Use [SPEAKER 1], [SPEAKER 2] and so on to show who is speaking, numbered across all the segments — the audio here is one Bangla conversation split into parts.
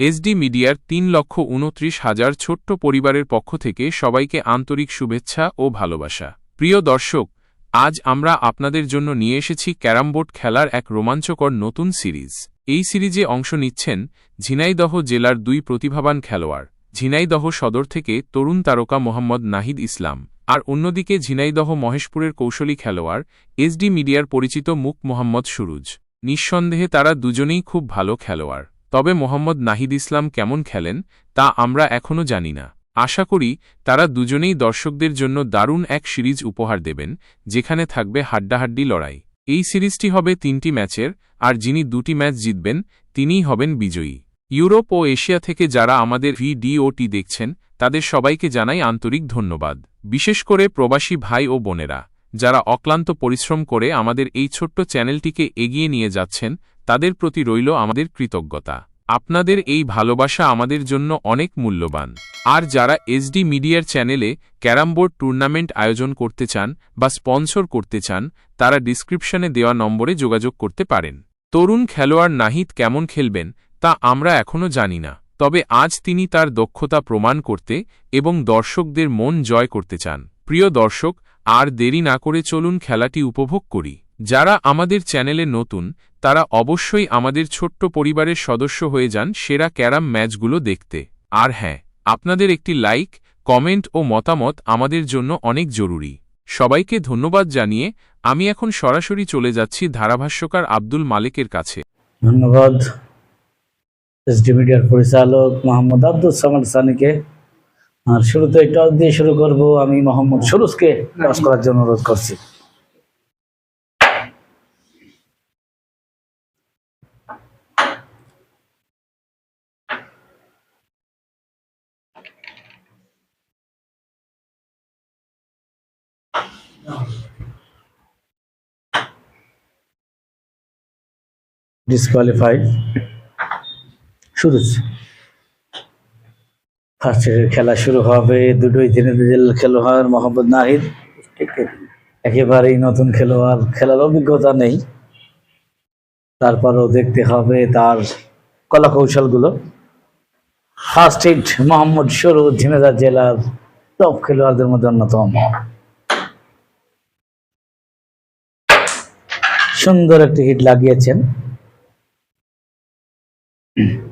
[SPEAKER 1] এসডি মিডিয়ার তিন লক্ষ উনত্রিশ হাজার ছোট্ট পরিবারের পক্ষ থেকে সবাইকে আন্তরিক শুভেচ্ছা ও ভালোবাসা। প্রিয় দর্শক, আজ আমরা আপনাদের জন্য নিয়ে এসেছি ক্যারামবোর্ড খেলার এক রোমাঞ্চকর নতুন সিরিজ। এই সিরিজে অংশ নিচ্ছেন ঝিনাইদহ জেলার দুই প্রতিভাবান খেলোয়াড়, ঝিনাইদহ সদর থেকে তরুণ তারকা মোহাম্মদ নাহিদ ইসলাম আর অন্যদিকে ঝিনাইদহ মহেশপুরের কৌশলী খেলোয়াড়, এসডি মিডিয়ার পরিচিত মুখ মোহাম্মদ সুরুজ। নিঃসন্দেহে তারা দুজনেই খুব ভালো খেলোয়াড়। তবে মোহাম্মদ নাহিদ ইসলাম কেমন খেলেন, তা আমরা এখনও জানি না। আশা করি, তারা দুজনেই দর্শকদের জন্য দারুণ এক সিরিজ উপহার দেবেন, যেখানে থাকবে হাড্ডাহাড্ডি লড়াই। এই সিরিজটি হবে তিনটি ম্যাচের, আর যিনি দুটি ম্যাচ জিতবেন, তিনিই হবেন বিজয়ী। ইউরোপ ও এশিয়া থেকে যারা আমাদের ভিডিওটি দেখছেন, তাদের সবাইকে জানাই আন্তরিক ধন্যবাদ। বিশেষ করে প্রবাসী ভাই ও বোনেরা, যারা অক্লান্ত পরিশ্রম করে আমাদের এই ছোট্ট চ্যানেলটিকে এগিয়ে নিয়ে যাচ্ছেন তাদের প্রতি রইল আমাদের কৃতজ্ঞতা। আপনাদের এই ভালোবাসা আমাদের জন্য অনেক মূল্যবান। আর যারা এসডি মিডিয়ার চ্যানেলে ক্যারামবোর্ড টুর্নামেন্ট আয়োজন করতে চান বা স্পন্সর করতে চান, তারা ডিসক্রিপশনে দেওয়া নম্বরে যোগাযোগ করতে পারেন। তরুণ খেলোয়াড় নাহিদ কেমন খেলবেন, তা আমরা এখনও জানি না। তবে আজ তিনি তার দক্ষতা প্রমাণ করতে এবং দর্শকদের মন জয় করতে চান। প্রিয় দর্শক, আর দেরি না করে চলুন খেলাটি উপভোগ করি। যারা আমাদের চ্যানেলে নতুন তারা অবশ্যই আমাদের ছোট্ট পরিবারের সদস্য হয়ে যান সেরা ক্যারাম ম্যাচগুলো দেখতে। আর হ্যাঁ আপনাদের একটি লাইক কমেন্ট ও মতামত আমাদের জন্য অনেক জরুরি। সবাইকে ধন্যবাদ জানিয়ে আমি এখন সরাসরি চলে যাচ্ছি ধারাভাষ্যকার আব্দুল মালিকের কাছে।
[SPEAKER 2] ধন্যবাদ। এসডি মিডিয়ার পরিচালক মোহাম্মদ আব্দুল সামাদ সানিকে। আর শুরুতে টস দিয়ে শুরু করব আমি মোহাম্মদ সুরুজকে। টস করার জন্য অনুরোধ করছি। ডিসকোয়ালিফাইড সুরজ ফার্স্ট খেলা শুরু হবে দুটোই জেলার খেলোয়াড় মোহাম্মদ নাহিদ। একেবারেই নতুন খেলোয়াড়, খেলার অভিজ্ঞতা নেই। তারপরও দেখতে হবে তার কলা কৌশলগুলো ফার্স্ট হিট মোহাম্মদ সুরুজ ঝিনাইদহ জেলার টপ খেলোয়াড়দের মধ্যে অন্যতম। সুন্দর একটি হিট লাগিয়েছেন। Thank.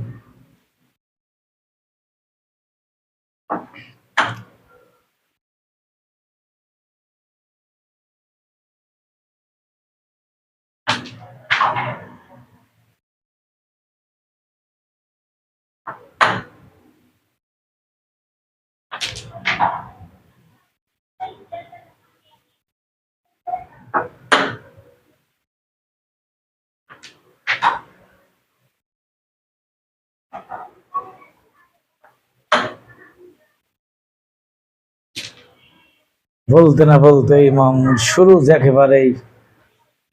[SPEAKER 2] বলতে না বলতে ইমাম শুরু একেবারেই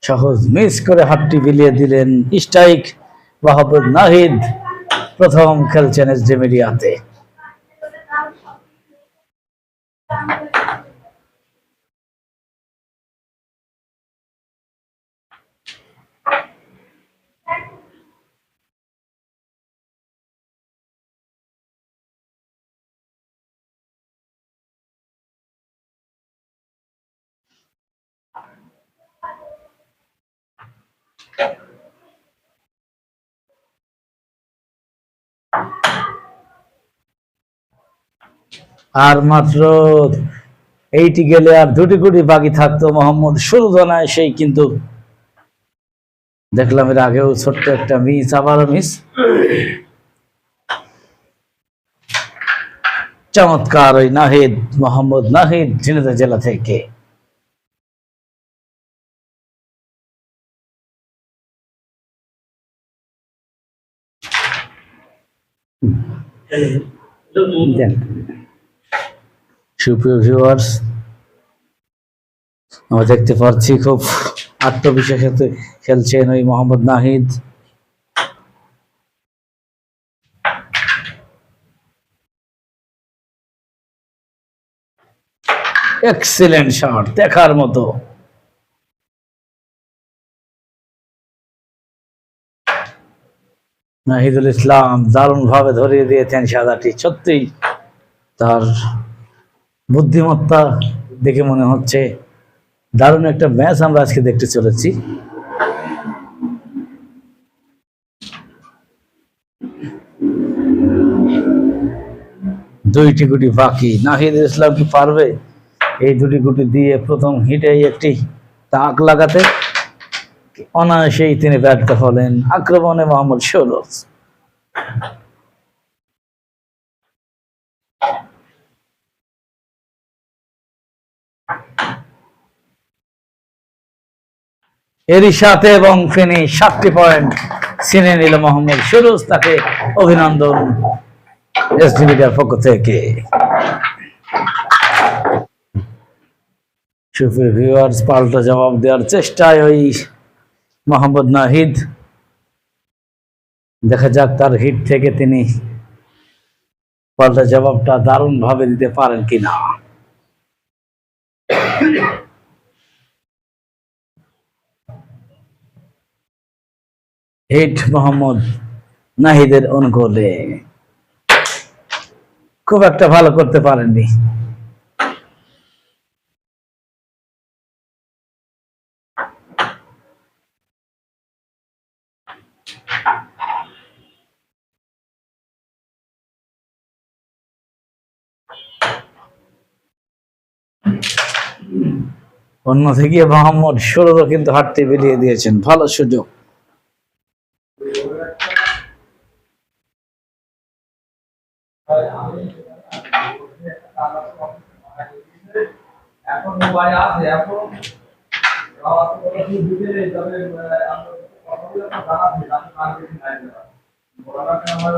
[SPEAKER 2] সহজ। মিস করে হাতটি বিলিয়ে দিলেন স্ট্রাইক মাহবুব নাহিদ, প্রথম খেলছেন এস ডি আর মাত্র এইটি গেলে আর দুটি কোটি বাকি থাকতো মোহাম্মদ। সুরজনায় সেই কিন্তু দেখলাম এর আগেও ছোট্ট একটা মিস, আবারও মিস। চমৎকার ওই নাহিদ, মোহাম্মদ নাহিদ, ঝিনাইদহ জেলা থেকে। সুপ্রিয় ভিউয়ার্স আমরা দেখতে পাচ্ছি খুব আত্মবিশ্বাসের সাথে খেলছেন ওই মোহাম্মদ নাহিদ। এক্সিলেন্ট শট দেখার মতো। নাহিদুল ইসলাম দারুণ ভাবে ধরিয়ে দিয়েছেন সাদাটি, সত্যিই তার বুদ্ধিমত্তা দেখে মনে হচ্ছে দারুণ একটা ম্যাচ আমরা আজকে দেখতে চলেছি। দুইটি গুটি বাকি। নাহিদুল ইসলাম কি পারবে? এই দুটি গুটি দিয়ে প্রথম হিটেই একটি তাক লাগাতে অনায়াসেই তিনি ব্যর্থ হলেন আক্রমণে মোহাম্মদ সরোজ এরই সাথে এবং ফিনি সাতটি পয়েন্ট ছিনে নিল মোহাম্মদ সুরুজ তাকে অভিনন্দন এসডিবিটার পক্ষ থেকে। পাল্টা জবাব দেওয়ার চেষ্টায় ওই মোহাম্মদ নাহিদ। দেখা যাক তার হিট থেকে তিনি পাল্টা জবাবটা দারুণ ভাবে দিতে পারেন কিনা। হিট মোহাম্মদ নাহিদের অনুকূলে। খুব একটা ভালো করতে পারেননি। অন্য থেকে মোহাম্মদ ষোলো কিন্তু হাঁটতে বেরিয়ে দিয়েছেন, ভালো সুযোগ।
[SPEAKER 3] এখন মোবাইল আছে এখন আমার তো কোনো কিছু দিতে নেই তবে আহ, আমরা কথা বলে আমরা জানাচ্ছি আমি মার্কেটিং লাইনে বড়াকে আমার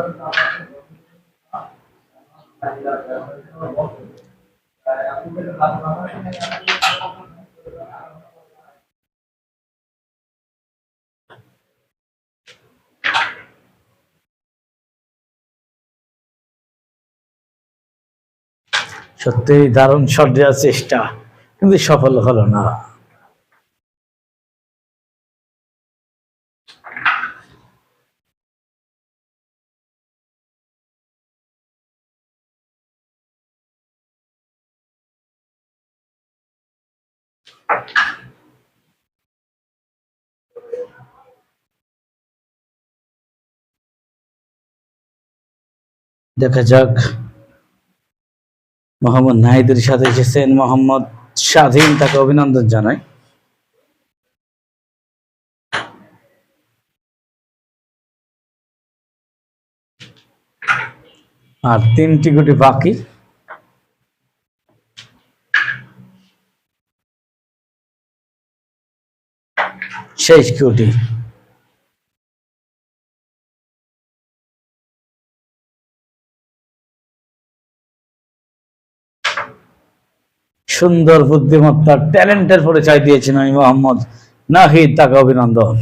[SPEAKER 2] সত্যি দারুণ দেওয়ার চেষ্টা কিন্তু সফল হলো না। দেখা যাক। মোহাম্মদ নাহিদের সাথে এসেছেন মোহাম্মদ স্বাধীন, তাকে অভিনন্দন জানাই। আর তিনটি গুটি বাকি। শেষ গুটি। সুন্দর বুদ্ধিমত্তার ট্যালেন্টের পরিচয় দিয়েছেন আমি মোহাম্মদ নাহিদ, তাকে অভিনন্দন।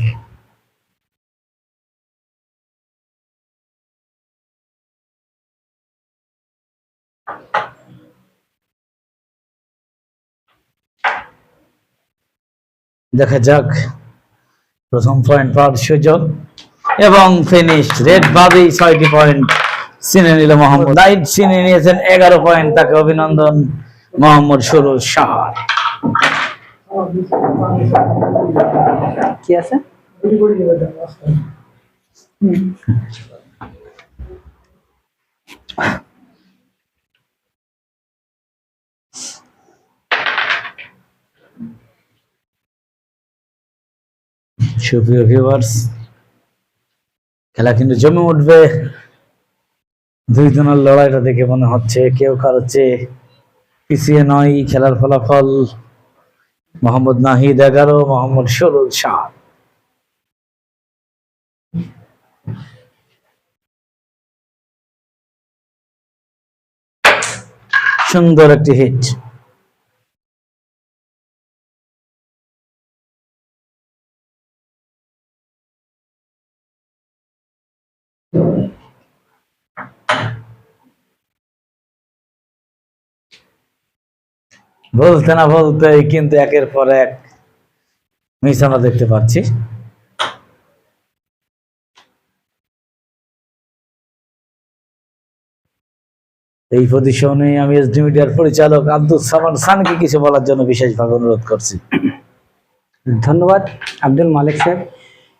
[SPEAKER 2] দেখা যাক, প্রথম পয়েন্ট পাওয়ার সুযোগ, এবং ফিনিশ রেড বাদেই ছয়টি পয়েন্ট চিনে নিল মোহাম্মদ। নাইট চিনে নিয়েছেন এগারো পয়েন্ট তাকে অভিনন্দন। মোহাম্মদ সুরুজ শাহ।
[SPEAKER 4] কি আছে?
[SPEAKER 2] সুপ্রিয় ভিউয়ার্স খেলা কিন্তু জমে উঠবে। দুই জনের লড়াইটা দেখে মনে হচ্ছে কেউ কারও চেয়ে পিছিয়ে নয় খেলার ফলাফল। মোহাম্মদ নাহিদ এগারো মোহাম্মদ সরুল শাহ সুন্দর একটি হিট বলতে না বলতে কিন্তু একের পর এক মিশানা দেখতে পাচ্ছি। এই প্রতিষ্ঠানে আমি এস মিডিয়ার পরিচালক আব্দুল সামান খানকে কিছু বলার জন্য বিশেষভাবে অনুরোধ করছি।
[SPEAKER 4] ধন্যবাদ আব্দুল মালিক সাহেব।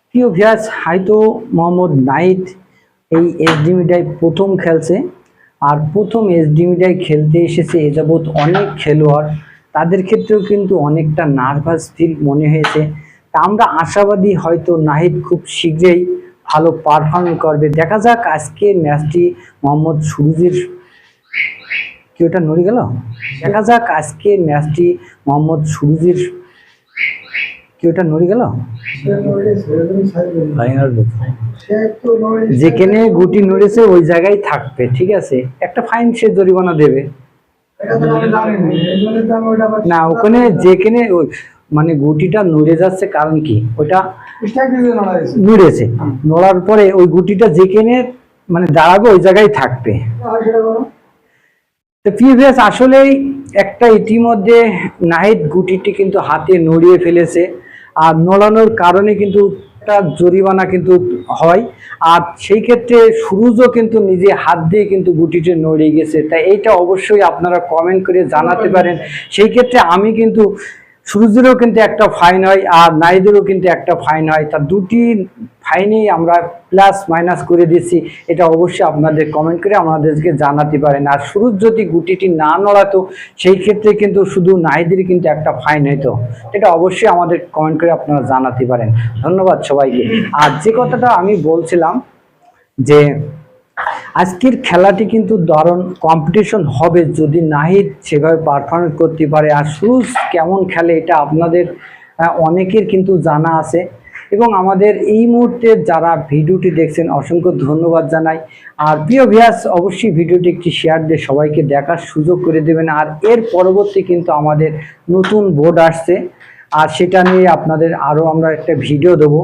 [SPEAKER 4] প্রিয় ভিয়াস হয়তো মোহাম্মদ নাইট এই এস মিডিয়ায় প্রথম খেলছে। আর প্রথম এসডি মিডিয়ায় খেলতে এসেছে এ যাবৎ অনেক খেলোয়াড়। তাদের ক্ষেত্রেও কিন্তু অনেকটা নার্ভাস ফিল মনে হয়েছে। তা আমরা আশাবাদী হয়তো নাহিদ খুব শীঘ্রই ভালো পারফর্ম করবে। দেখা যাক আজকে ম্যাচটি মোহাম্মদ সুরুজের কি ওটা নড়ে গেল? দেখা যাক আজকে ম্যাচটি মোহাম্মদ সুরুজের কি ওটা নড়ে গেল? যেখানে গুটি নড়েছে, ওই জায়গায় থাকবে, ঠিক আছে? একটা ফাইন সে জরিমানা দেবে। না, ওখানে যেখানে মানে গুটিটা নড়ে যাচ্ছে কারণ কি? ওটা নড়েছে। নড়ার পরে ওই গুটিটা যেখানে মানে দাঁড়াবে, ওই জায়গায় থাকবে। তো আসলেই একটা ইতিমধ্যে নাহিদ গুটিটি কিন্তু হাতে নড়িয়ে ফেলেছে। আর নড়ানোর কারণে কিন্তু একটা জরিমানা কিন্তু হয়। আর সেই ক্ষেত্রে সুরুজও কিন্তু নিজে হাত দিয়ে কিন্তু গুটিতে নড়ে গেছে। তাই এইটা অবশ্যই আপনারা কমেন্ট করে জানাতে পারেন। সেই ক্ষেত্রে আমি কিন্তু সুরুজেরও কিন্তু একটা ফাইন হয় আর নাইদেরও কিন্তু একটা ফাইন হয়। তা দুটি ফাইনেই আমরা প্লাস মাইনাস করে দিচ্ছি এটা অবশ্যই আপনাদের কমেন্ট করে আমাদেরকে জানাতে পারেন। আর সুরুজ যদি গুটিটি না নড়াতো, সেই ক্ষেত্রে কিন্তু শুধু নাইদের কিন্তু একটা ফাইন হইতো। এটা অবশ্যই আমাদের কমেন্ট করে আপনারা জানাতে পারেন। ধন্যবাদ সবাইকে। আর যে কথাটা আমি বলছিলাম যে, আজকের খেলাটি কিন্তু দারুণ কম্পিটিশন হবে যদি নাহিদ সেভাবে পারফরমেন্স করতে পারে। আর সুরুজ কেমন খেলে এটা আপনাদের অনেকের কিন্তু জানা আছে। এবং আমাদের এই মুহূর্তে যারা ভিডিওটি দেখছেন অসংখ্য ধন্যবাদ জানাই। আর প্রিয় ভিয়াস অবশ্যই ভিডিওটি একটি শেয়ার দিয়ে সবাইকে দেখার সুযোগ করে দেবেন। আর এর পরবর্তী কিন্তু আমাদের নতুন বোর্ড আসছে। আর সেটা নিয়ে আপনাদের আরও আমরা একটা ভিডিও দেবো।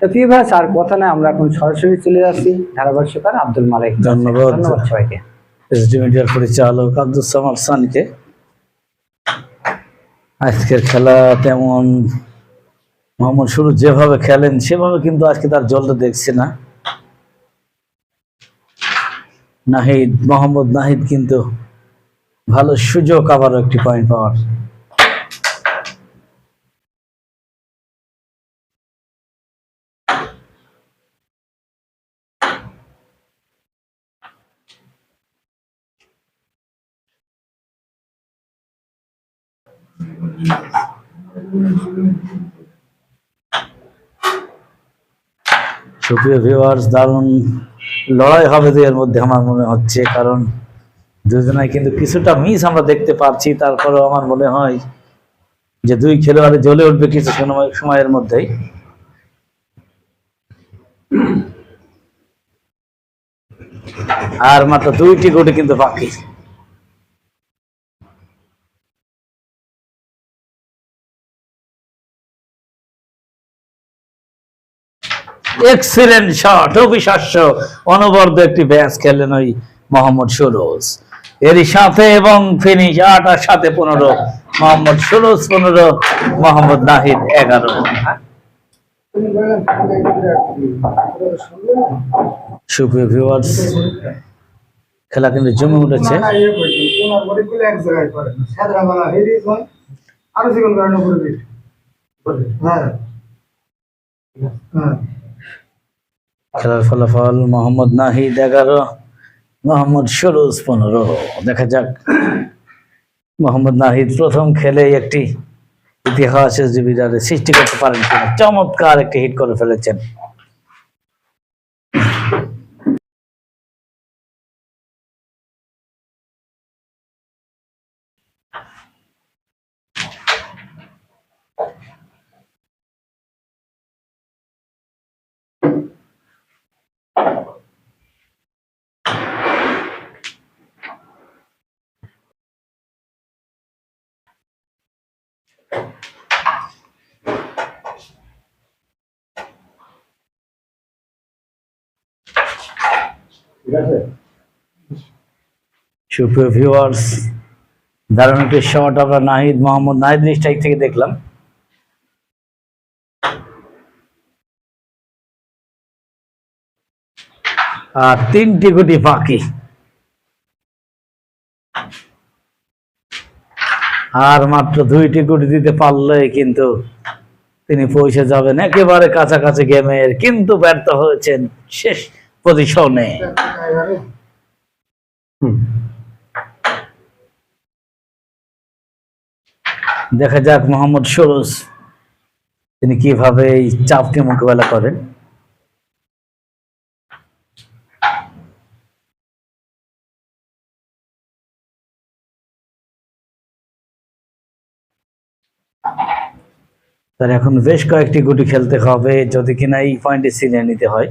[SPEAKER 4] তো প্রিয় ভিয়াস আর কথা নয় আমরা এখন সরাসরি চলে যাচ্ছি ধারাভাষ্যকার আব্দুল মালিক।
[SPEAKER 2] ধন্যবাদ।
[SPEAKER 4] ধন্যবাদ সবাইকে।
[SPEAKER 2] এসডি মিডিয়ার পরিচালক আব্দুল সামাদ খানকে আজকের খেলা তেমন মোহাম্মদ শুরু যেভাবে খেলেন, সেভাবে কিন্তু আজকে তার জলটা দেখছি না। নাহিদ, মোহাম্মদ নাহিদ কিন্তু ভালো সুযোগ আবারও একটি পয়েন্ট পাওয়ার। সুপ্রিয় ভিউয়ার্স দারুণ লড়াই হবে এর মধ্যে আমার মনে হচ্ছে, কারণ দুজনাই কিন্তু কিছুটা মিস আমরা দেখতে পাচ্ছি। তারপরেও আমার মনে হয় যে দুই খেলোয়াড়ে জ্বলে উঠবে কিছু সময় সময়ের মধ্যেই। আর মাত্র দুইটি গোটি কিন্তু বাকি। এক্সিলেন্ট শট অবিশ্বাস্য অনবদ্য একটি ব্যাচ খেলেন ওই মোহাম্মদ সুরোজ। এরই সাথে এবং ফিনিশ আট আর সাথে পনেরো, মোহাম্মদ সুরোজ পনেরো, মোহাম্মদ নাহিদ এগারো। খেলা কিন্তু জমে উঠেছে।
[SPEAKER 5] হ্যাঁ হ্যাঁ।
[SPEAKER 2] খেলার ফলাফল মোহাম্মদ নাহিদ এগারো, মোহাম্মদ সরুজ পনেরো। দেখা যাক। মোহাম্মদ নাহিদ প্রথম খেলে একটি ইতিহাসের এসডিবিডারে সৃষ্টি করতে পারেন চমৎকার একটি হিট করে ফেলেছেন। সুপ্রিয় ভিউয়ার্স দারুণ একটি শট আমরা নাহিদ মোহাম্মদ, নাহিদ স্ট্রাইক থেকে দেখলাম। আর তিনটি গুটি বাকি। আর মাত্র দুইটি গুটি দিতে পারলেই কিন্তু তিনি পৌঁছে যাবেন। একেবারে কাছাকাছি গেমের, কিন্তু ব্যর্থ হয়েছেন শেষ পজিশনে দেখা যাক মোহাম্মদ সরোজ, তিনি কীভাবে এই চাপকে মোকাবেলা করেন। তার এখন বেশ কয়েকটি গুটি খেলতে হবে, যদি কিনা এই পয়েন্টে সিনিয়ে নিতে হয়।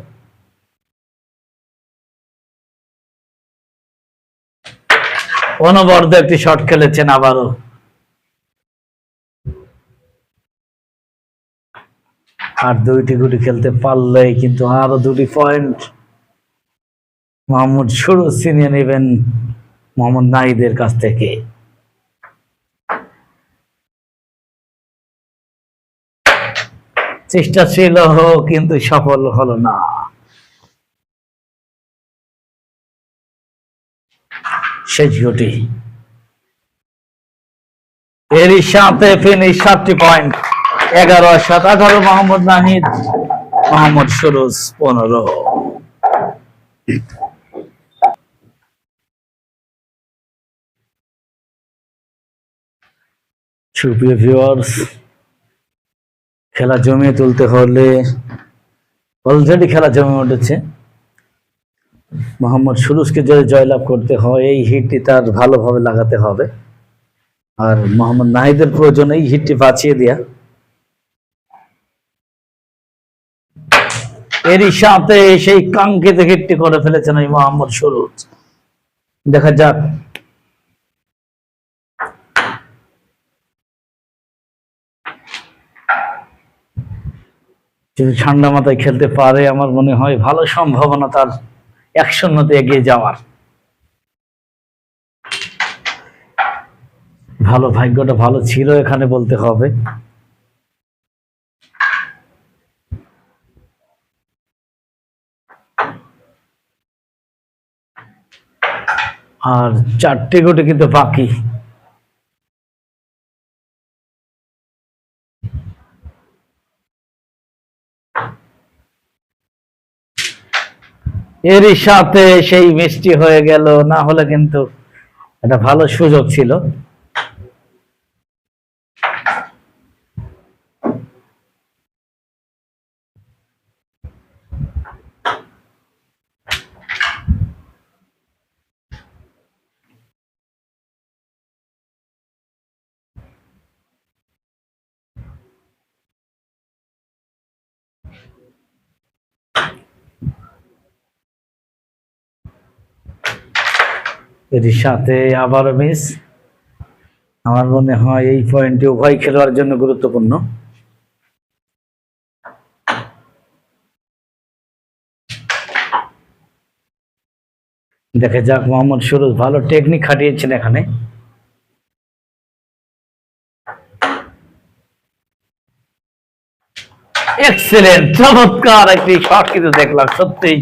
[SPEAKER 2] অনবরত একটি শট খেলেছেন আবারও। আর দুইটি গুটি খেলতে পারলেই কিন্তু আরও দুটি পয়েন্ট মোহাম্মদ শুরু ছিনিয়ে নেবেন মোহাম্মদ নাহিদের কাছ থেকে। চেষ্টা ছিল, কিন্তু সফল হলো না। শেষ গুটি এরই সাথে ফিনিশ সাতটি পয়েন্ট এগারো, সাত আঠারো মোহাম্মদ নাহিদ, মোহাম্মদ সুরুজ, পনেরো। সুপ্রিয় ভিউয়ার্স খেলা জমিয়ে তুলতে হলে অলরেডি খেলা জমে উঠেছে। মোহাম্মদ সুরুজকে যদি জয়লাভ করতে হয়, এই হিটটি তার ভালোভাবে লাগাতে হবে। আর মোহাম্মদ নাহিদের প্রয়োজন এই হিটটি বাঁচিয়ে দেয়া। এরই সাথে সেই কাঙ্ক্ষিত হিটটি করে ফেলেছেন ওই মোহাম্মদ সুরুজ। দেখা যাক। যদি ঠান্ডা মাথায় খেলতে পারে, আমার মনে হয় ভালো সম্ভাবনা তার এক এগিয়ে যাওয়ার। ভালো ভাগ্যটা ভালো ছিল এখানে বলতে হবে। আর চারটে গোটে কিন্তু বাকি। এরই সাথে সেই মিষ্টি হয়ে গেল। না হলে কিন্তু একটা ভালো সুযোগ ছিল। এটির সাথে আবার মিস আমার মনে হয় এই পয়েন্টটি উভয় খেলোয়াড়ের জন্য গুরুত্বপূর্ণ। দেখা যাক মোহাম্মদ সুরজ ভালো টেকনিক খাটিয়েছেন এখানে। চমৎকার একটি শট কিন্তু দেখলাম সত্যি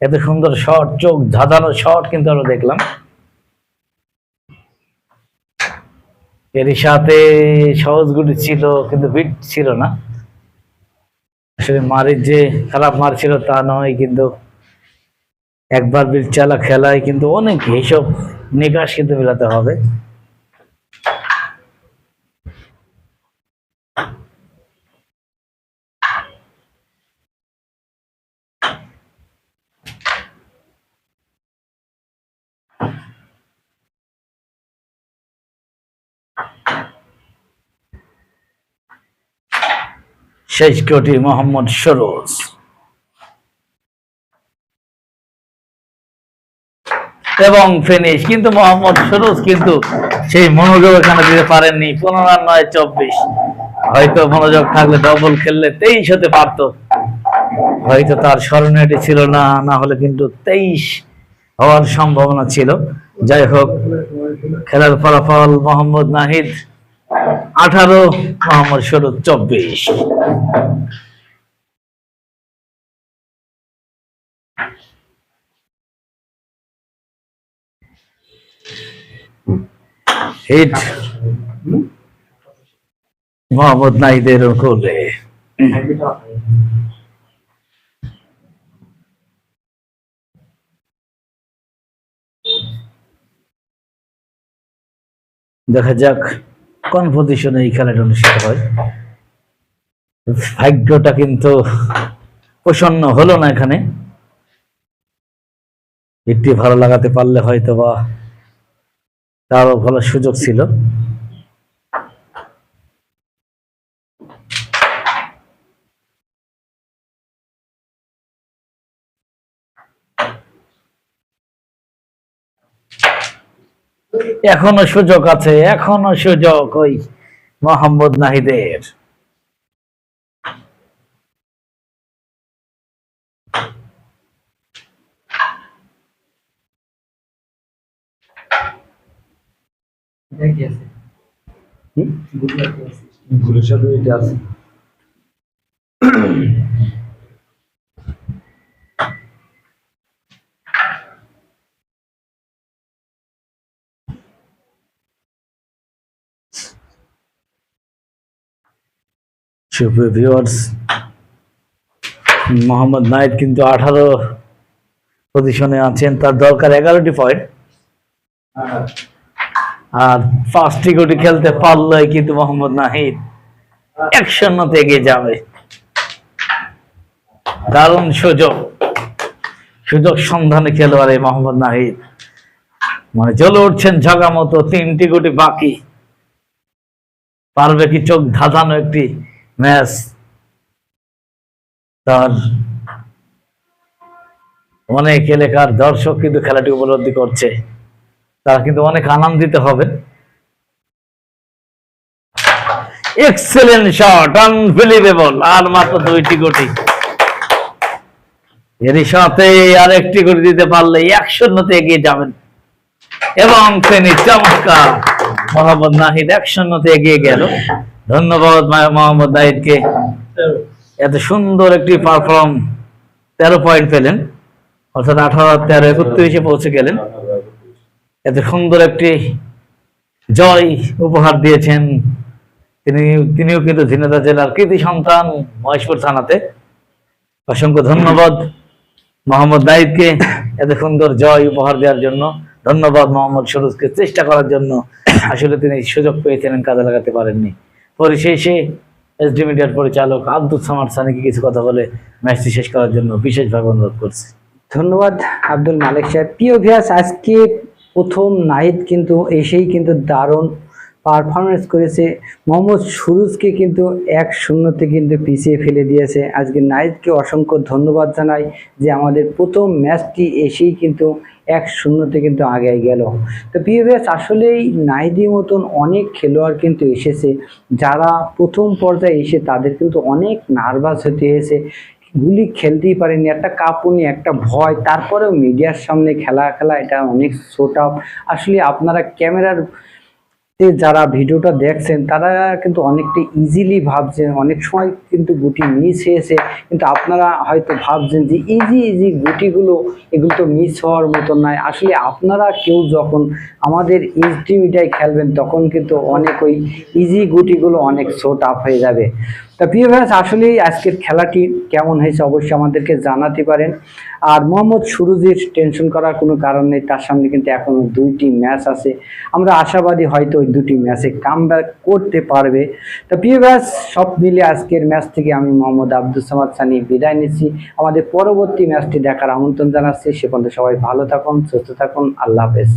[SPEAKER 2] এত সুন্দর শট চোখ ধাঁধানো শট কিন্তু আমরা দেখলাম। এরই সাথে সহজ গুলি ছিল, কিন্তু বিট ছিল না। আসলে মারের যে খারাপ মার ছিল তা নয়, কিন্তু একবার বিট চালা খেলায় কিন্তু অনেক হিসাব নিকাশ কিন্তু মেলাতে হবে। শেষ কোটি মোহাম্মদ সরোজ। এবং ফিনিশ কিন্তু মোহাম্মদ সরোজ কিন্তু সেই মনোযোগ এখানে দিতে পারেননি। পনেরো নয়, চব্বিশ। হয়তো মনোযোগ থাকলে ডবল খেললে তেইশ হতে পারতো। হয়তো তার স্মরণে এটি ছিল না না হলে কিন্তু তেইশ হওয়ার সম্ভাবনা ছিল। যাই হোক, খেলার ফলাফল মোহাম্মদ নাহিদ আঠারো মোহাম্মদ সরুদ চব্বিশ। হিট। মোহাম্মদ নাহিদের কোলে দেখা যাক। কোন পজিশনে এই খেলাটা অনুষ্ঠিত হয়। ভাগ্যটা কিন্তু প্রসন্ন হলো না এখানে। একটি ভালো লাগাতে পারলে হয়তো বা তারও ভালো সুযোগ ছিল। এখনও সুযোগ আছে এখনও সুযোগ ওই মোহাম্মদ নাহিদের।
[SPEAKER 5] গুলির সাথে এটা আছে।
[SPEAKER 2] সুপ্রিয় ভিউয়ার্স মোহাম্মদ নাইদ কিন্তু আঠারো পজিশনে আছেন, তার দরকার এগারোটি পয়েন্ট আর পাঁচটি কোটি খেলতে পারলেই কিন্তু মোহাম্মদ নাহিদ এক শূন্যতে এগিয়ে যাবে। দারুণ সুযোগ। সুযোগ সন্ধানে খেলোয়াড় এই মোহাম্মদ নাহিদ। মানে জ্বলে উঠছেন ঝগা মতো, তিনটি কোটি বাকি। পারবে কি চোখ ধাঁধানো একটি ম্যাচ, তার অনেক এলাকার দর্শক কিন্তু খেলাটি উপলব্ধি করছে। তারা কিন্তু অনেক আনন্দিত হবে। এক্সেলেন্ট শট আনবিলিভেবল আর মাত্র দুইটি কোটি। এরই সাথে আর একটি করে দিতে পারলে এক শূন্যতে এগিয়ে যাবেন। এবং তিনি চমৎকার মোহাম্মদ নাহিদ এক শূন্যতে এগিয়ে গেল। ধন্যবাদ মোহাম্মদ নাহিদকে এত সুন্দর একটি পারফর্ম তেরো পয়েন্ট পেলেন, অর্থাৎ আঠারো, তেরো, একত্রিশে পৌঁছে গেলেন। এত সুন্দর একটি জয় উপহার দিয়েছেন। তিনি, তিনিও কিন্তু ঝিনাইদহ জেলার কৃতি সন্তান মহেশপুর থানাতে। অসংখ্য ধন্যবাদ মোহাম্মদ নাইদকে এত সুন্দর জয় উপহার দেওয়ার জন্য। ধন্যবাদ মোহাম্মদ সুরজকে চেষ্টা করার জন্য। আসলে তিনি সুযোগ পেয়েছিলেন, কাজে লাগাতে পারেননি। পরিশেষে এসডি মিডিয়ার পরিচালক আব্দুল সামার সানিকে কিছু কথা বলে ম্যাচটি শেষ করার জন্য বিশেষভাবে অনুরোধ করছি।
[SPEAKER 4] ধন্যবাদ আব্দুল মালিক সাহেব। প্রিয় ভিয়াস আজকে প্রথম নাহিদ কিন্তু এসেই কিন্তু দারুণ পারফরমেন্স করেছে। মোহাম্মদ সুরুজকে কিন্তু এক শূন্যতে কিন্তু পিছিয়ে ফেলে দিয়েছে। আজকে নাহিদকে অসংখ্য ধন্যবাদ জানাই যে আমাদের প্রথম ম্যাচটি এসেই কিন্তু এক শূন্যতে কিন্তু আগে গেল। তো প্রিয় ভিয়াস আসলেই নাহিদির মতন অনেক খেলোয়াড় কিন্তু এসেছে। যারা প্রথম পর্যায়ে এসে তাদের কিন্তু অনেক নার্ভাস হতে হয়েছে। গুলি খেলতেই পারেনি একটা কাঁপুনি, একটা ভয়, তারপরেও মিডিয়ার সামনে খেলা খেলা, এটা অনেক শোট আপ আসলে আপনারা ক্যামেরার যারা ভিডিওটা দেখছেন, তারা কিন্তু অনেকটা ইজিলি ভাবছেন, অনেক সময় কিন্তু গুটি মিস হয়েছে। কিন্তু আপনারা হয়তো ভাবছেন যে ইজি ইজি গুটিগুলো, এগুলো তো মিস হওয়ার মতো নয় আসলে আপনারা কেউ যখন আমাদের ইজি খেলবেন, তখন কিন্তু অনেক ওই ইজি গুটিগুলো অনেক শোট আপ হয়ে যাবে। তা প্রিয় ভাইস আসলেই আজকের খেলাটি কেমন হয়েছে অবশ্যই আমাদেরকে জানাতে পারেন। আর মোহাম্মদ সুরুজির টেনশন করার কোনো কারণ নেই, তার সামনে কিন্তু এখনও দুইটি ম্যাচ আছে। আমরা আশাবাদী হয়তো ওই দুটি ম্যাচে কাম করতে পারবে। তা প্রিয় ব্যাস সব মিলে আজকের ম্যাচ থেকে আমি মোহাম্মদ আব্দুল সামাদ সানি বিদায় নিচ্ছি। আমাদের পরবর্তী ম্যাচটি দেখার আমন্ত্রণ জানাচ্ছি। সে পর্যন্ত সবাই ভালো থাকুন, সুস্থ থাকুন, আল্লাহ হাফেজ।